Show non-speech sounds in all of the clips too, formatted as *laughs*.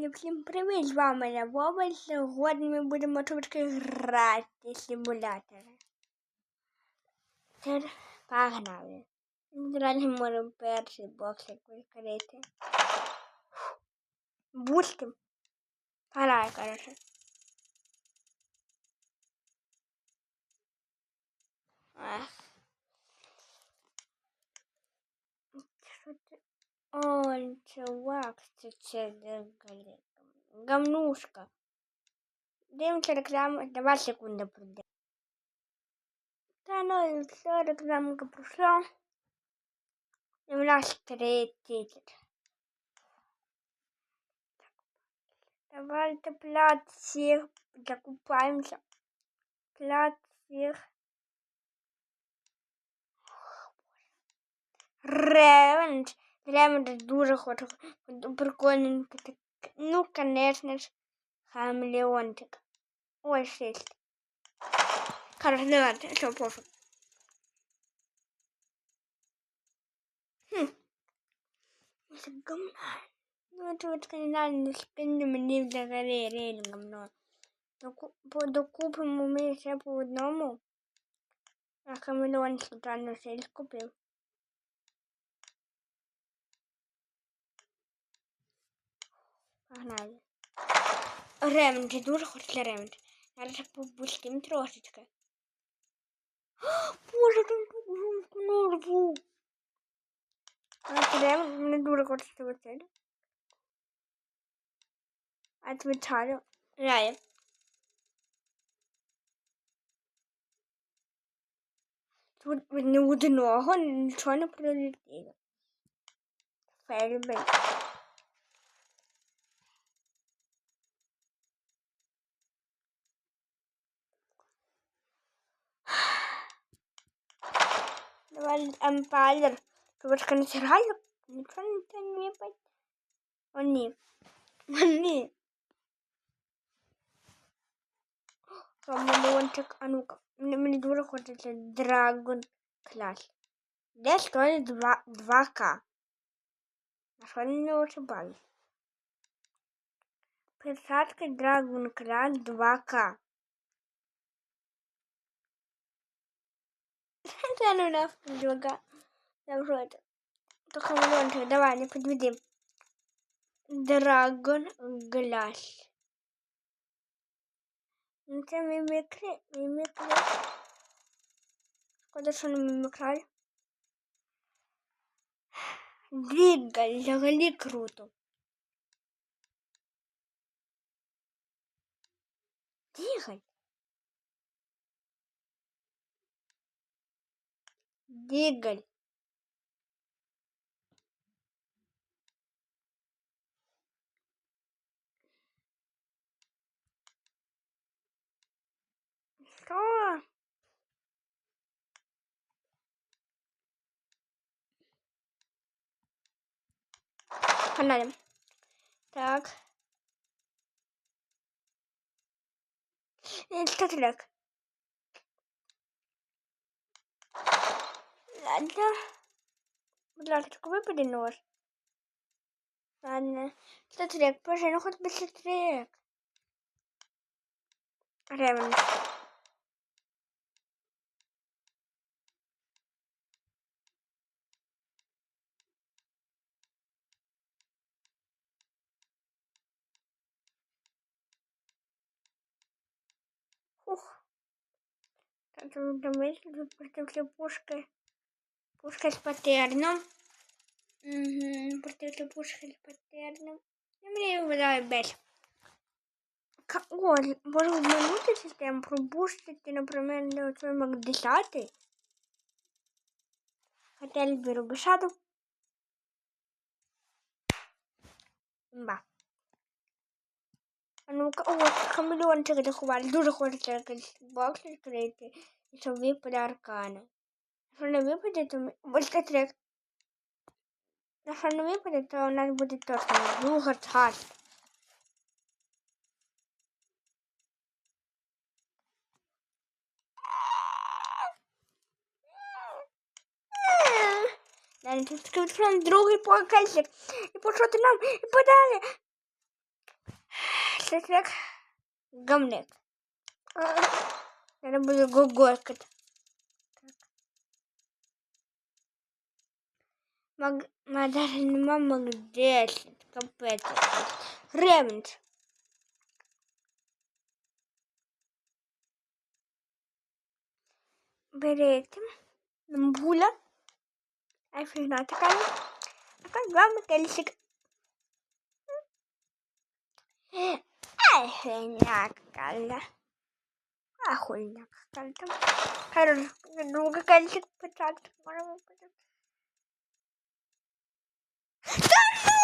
Друзі, всім привіт! З вами я Вова. і Сьогодні ми будемо трошки грати симулятори. Тепер погнали. Зараз можемо перший боксик відкрити. Бустим. Погнали, коротше. Ах. Ой, чувак, це це галі. Гамнушка. Дивимося рекламу. Два секунди пройде. Та ну і все, рекламка пройшла. І в нас три тисячі. Давайте плат всіх закупаємося. Плат всіх. Ревенж. Ревенж дуже хочу. Прикольненько. Ну, конечно ж, хамелеончик. Ой, шесть. Хорошо, давайте, все, пофиг. Хм. Это говна. Ну, это вот криминальный спинни мені взагалі реально говно. Докупимо ми ще по одному. А хамелеон случайно шесть купив. Анаа. Рэмэн чи дүр хөрлөө рэмэн. Нараа бүл гэмтрүү орчих гээ. Бүлэн нуур буу. Анаа рэмэн миний дүр хөрлөө гэж. Адвитаро рая. Тут нүдэн нөхөн чонэ пролит. Фэлбэ. Фельбель. Давай емпайр. Трошки не сираю. Нічого не те не випить. О, ні. *laughs* О, ні. Камелеончик, а ну-ка. Мені, мені дуже хочеться Dragon Class. Де стоїть 2, 2К? А що я не ошибаюсь? Присадка Dragon Class 2К. Да ну нахуй, друга. Там что это? Только миллион, давай, не подведи. Драгон Глаз. Ну це мімікрі, мімікрі. Шкода, що не мімікраль. Дігаль, взагалі круто. Дігаль. Дігаль. Що? Погнали. Так. Это Ладно. Будь ласка, випади нож. Ладно. Это трек. Боже, ну хоть бы трек. Ревен. Ух. Так, давай против пушки. Пушка с патерном. Угу, против пушки с патерном. І мені вважаю без. Ка- О, можу обманути систему, пробустити, наприклад, до своєму 10. Хотя я беру бешаду. Ба. А ну-ка, о, хамелеончик заховали. Дуже хочеться якийсь бокс відкрити. І щоб випаде аркана. Якщо не випаде, то ми... Ось це трек. Якщо не випаде, то у нас буде точно друга часть. Далі тут відкриваємо другий покальчик. І пошути нам, і подалі. щось як гамнет. Зараз буду гогоркати. Маг... Даже нема 10. Капець. Ревенж. Берете. Була. Афігна така. Така з вами кельсик. Афігня какая. А хуйня какая-то. Короче, друга кельсик початок. Можемо початок. Да ну!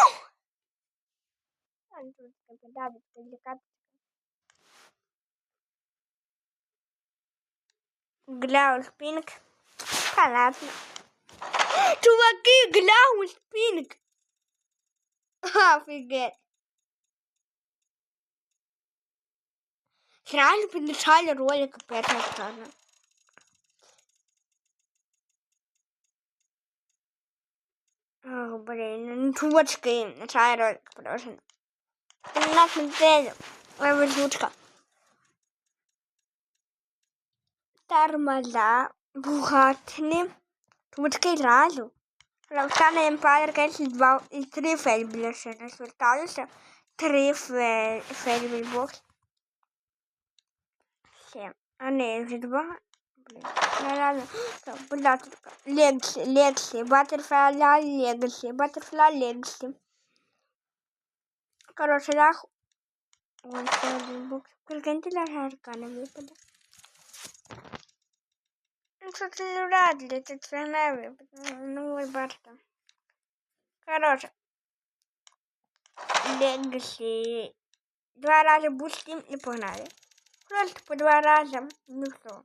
Антонка, Давид, деликатно. Гляус пинг. Понятно. Чуваки, гляус пинг. Офигеть. Сразу подмешали ролик опять на сторону. О, блин, ну чувачки, начали ролик продолжим. На смотрели. Озвучка. Тормоза, бухатни, чувачки разу. Лавкана Empire каже два і три фельбіля ще не зверталися. Три фельбілбокс. Все. А не, вже два. Блін. Наверное, будь ласка. Лексі, Лексі, Баттерфляй, Легасі, Баттерфляй, Легасі. Короче, нах... Вон ще один бокс. Прикиньте, лягарка не випаде. Ну, що це не вряд ли, це це не випаде. Ну, ви бачите. Короче. Легасі. Два рази бустим і погнали. Просто по два рази. Ну що.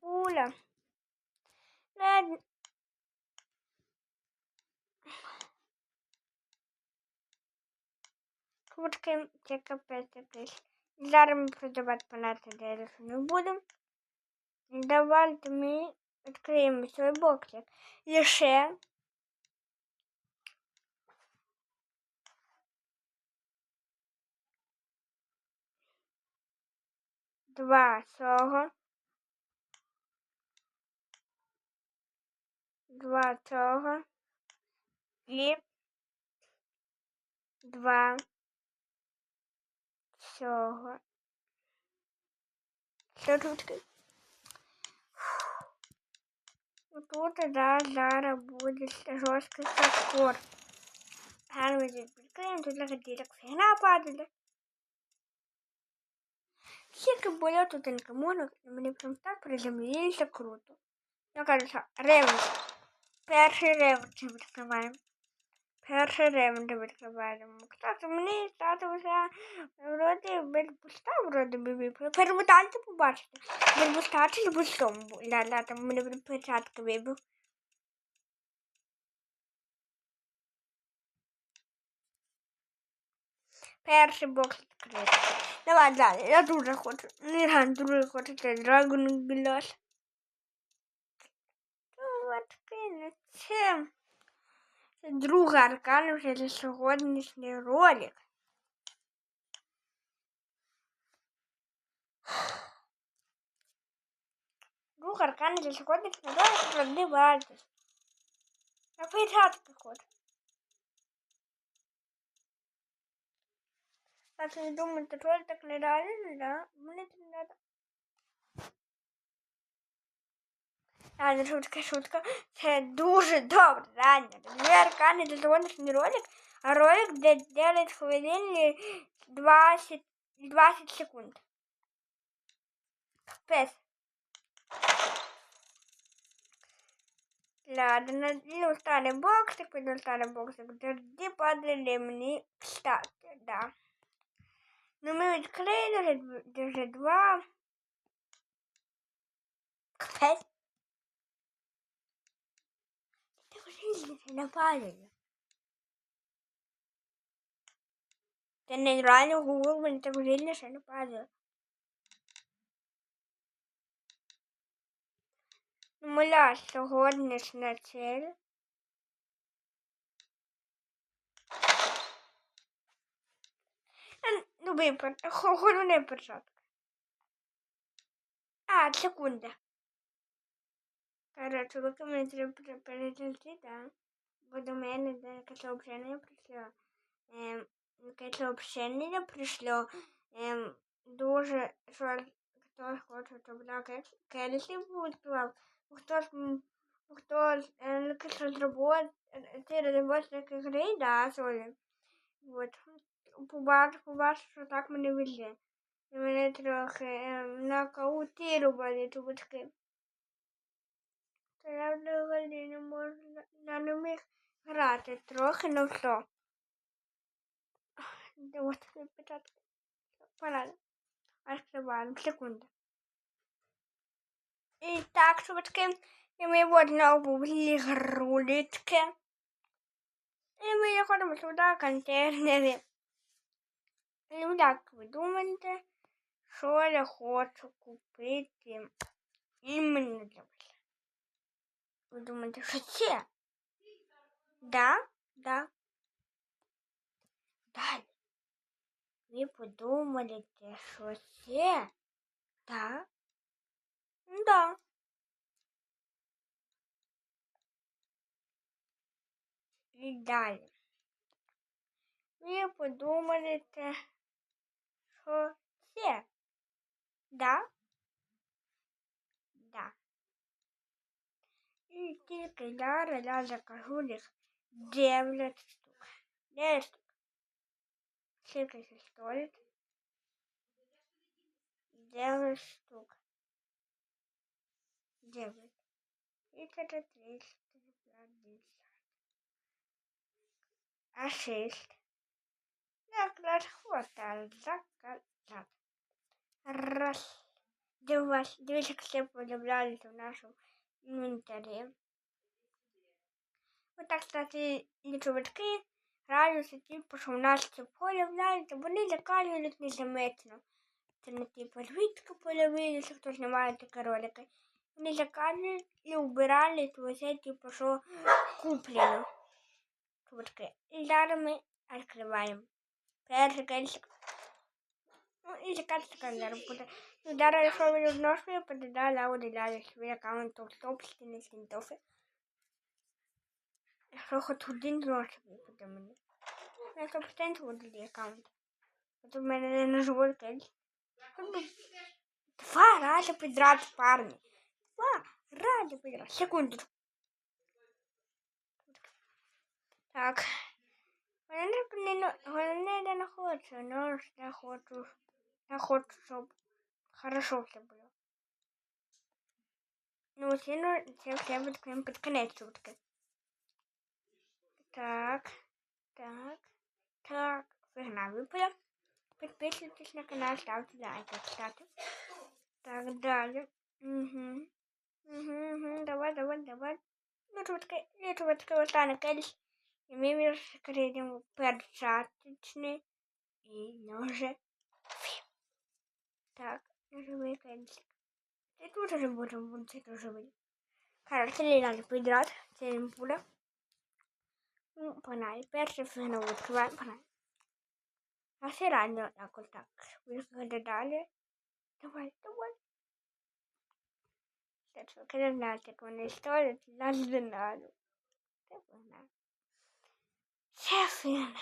Буля. Ладно. Куртки це капець якийсь. Зараз ми продавати понадто дерево не будемо. Давайте ми відкриємо свій боксик. Лише два цього. Два цього. І два цього. Що тут? Тут да, зараз буде жорсткий хардкор. Гарно відкриємо, тут легатірок фігна падає. Скільки було тут інкомонок, і мені прям так приземлилися круто. Ну, кажется, ревенж. Перший ревенж відкриваємо. Перший ревенж відкриваємо. Кстати, мені статуся вроді без буста вроді би випало. Перемотайте побачите. Без буста чи з бустом. Ля-ля, там мене початку вибив. Перший бокс відкритий. Давай далі. Я дуже хочу. Не дуже хочу це Dragon Glass. Чувачки, це. Це друга аркана вже за сьогоднішній ролик. Друга аркана за сьогоднішній ролик продивайтесь. На початку хочу. Так, я думаю, это ролик так нереально, да? Мне это не надо. Ладно, шутка, шутка. Це дуже добре, реально. Дві аркани для сьогоднішній ролик, а ролик, де 9 хвилин 20, 20 секунд. Капець. Ладно, ну старый боксик, ну старый боксик. Тоді падали мені кстати, да. Ну ми відкрили вже, вже два. Капець. напали. Та не реально гугл, вони так сильно ще напали. Муля, ну ж на цель. Любий, головний початок. А, секунда. Короче, поки мені треба перейти, да. Бо до мене таке сообщення прийшло. Ем, таке сообщення прийшло. Ем, дуже, що хтось хоче, щоб на Келсі відкривав. Хтось, хтось, е, щось робить, ти розробиш такі гри, да, солі. Вот. Побачив, побачив, що так мене везе. І мене трохи ем, нокаутирували чубочки. То я взагалі не можу, я не міг грати трохи, ну все. Вот, початку. Понадо. Открываем. Секунду. І так, чувачки, і ми от знову в ігрулечки. І ми заходимо сюди, контейнери. І як ви думаєте, що я хочу купити іменно для вас? Ви думаєте, що це? Да? Да. Далі. Ви подумаєте, що це? Да? Да. І далі. Ви подумаєте, що це? Да? Да. І тільки зараз я закажу їх 9 штук. 9 штук. Скільки це стоїть? 9 штук. 9. И это 350. А 6. Як нас хватает заказать. Раз. Два. Дивіться, як все появлялись в нашому інвентарі. Вот так, кстати, лічовички граються, типу, що в нас це появляється, вони закалюють незаметно. Це не типу звідки появилися, хто знімає такі ролики. Вони закалюють і вбирали усе, типу, що куплено. І зараз ми відкриваємо. Перший кельчик. Ну, і закатка зараз буде. І зараз, якщо ви відношує, подадали, а виділяли свій аккаунт, то собственний синтофи. Якщо хоч один зошит випаде мені. Я 100% виділі аккаунт. От у мене не наживой кельч. Два рази підряд парні. Два рази підряд. Секундочку. Так. Головне, не, головне, я не хочу, но я хочу, я хочу, щоб хорошо все було. Ну, все, ну, це все відкриємо під кінець сутки. Так, так, так, фигна випала. Підписуйтесь на канал, ставте лайки, кстати. Так, далі. Угу. Угу, угу, давай, давай, давай. Ну, чувачки, я чувачки, останнє кельсь. І ми відкриємо перчаточний і ноже. Так, ножовий кельсик. Це дуже можемо бути, це ножовий. Короче, не надо підряд, це не буде. Ну, погнали. Перше фігно відкриваємо, погнали. А все рано так от так. Виглядали. Давай, давай. Так що, коли знаєте, як вони стоять, нас не надо. Це погнали. Це фігня.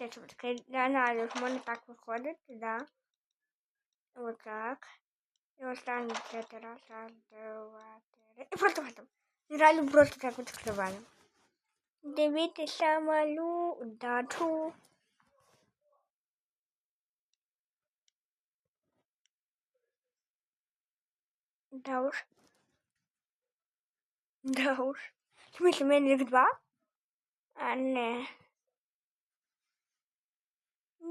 Все, чувачки, я знаю, в мене так виходить, да. Вот так. І останній третій раз, раз, два, три. І просто потом. Реально просто так от відкриваємо. Дивіться малю удачу. Да уж. Да уж. В смысле, у меня их два? А, не.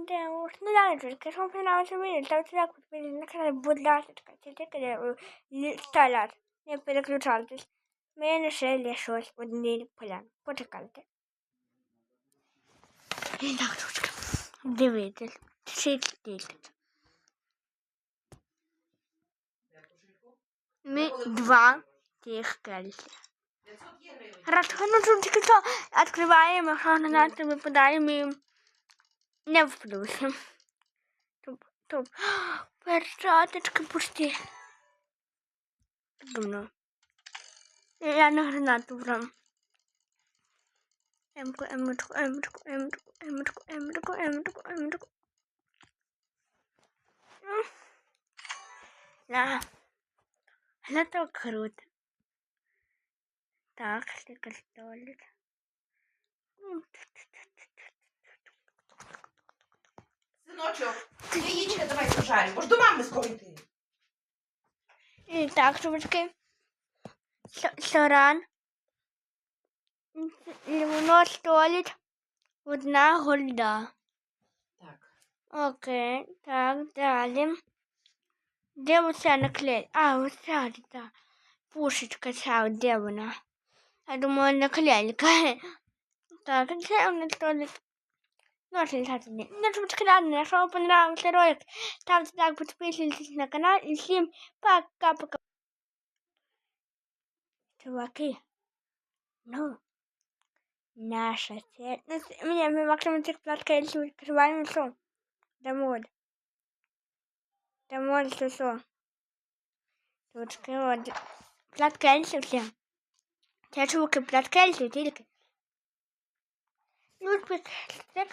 Дякую, що понравилося відео, ставте лайк, підписуйтесь на канал, будь ласка, тільки ставте лайк, не переключайтесь. Мені ще лишилось одні поля. Почекайте. І так, ручка. Дивитесь. Чистіть. Ми два тих кельця. Раз, ну, тільки то відкриваємо, а на нас випадаємо і не в плюсі. Туп, туп. *gasps* Перчаточки пусті. Думаю. Я на гранату брам. Емку, емочку, емочку, емочку, емочку, емочку, емочку, емочку. М. Да. Она так круто. Так, тільки столик. М, Синочок, яєчка давай пожаримо, бо ж до мами скоро йти. Так, чувачки. Соран. Воно стоїть одна гольда. Так. Окей, так, далі. Де оця наклей? А, оця, та. Пушечка ця, де вона? Я думаю, наклейка. *laughs* Так, це у нас стоїть. Ну, це не Ну, чувачки, ладно, якщо вам понравився ролик, ставте лайк, підписуйтесь на канал. І всім пока-пока. Чуваки, ну, наша цель. Ну, с- меня мы максимум цих платка, если открываем что? Домой. Домой, что что? Тут вот. Платка Эльси все. Я чуваки, платка Эльси, тільки. Ну, трек.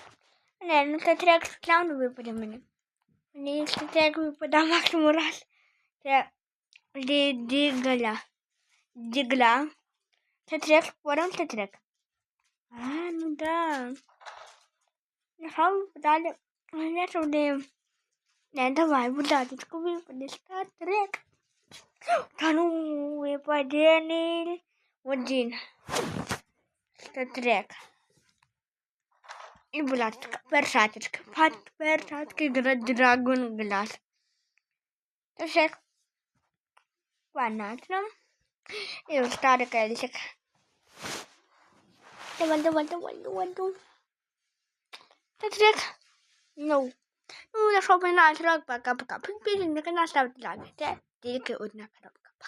Не, ну це трек з клауну випаде мені. Мені якщо трек випадає максимум раз. Це Дігля. Дігля. Це трек, потім це трек. А, ну да. Нехай випадали. Я туди. Не, давай, будаточку випаде. Ста трек. Та ну, випаде не один. Ста трек. І булаточка, першаточка. Пат, першатки, драгон глаз. Це все. Понятно. І ось старий кельсик. Давай, давай, давай, давай, давай. Це трек. Ну. Ну, якщо понравився ролик, пока-пока. Підписуйтесь на канал, ставте лайк. Це тільки одна коробка.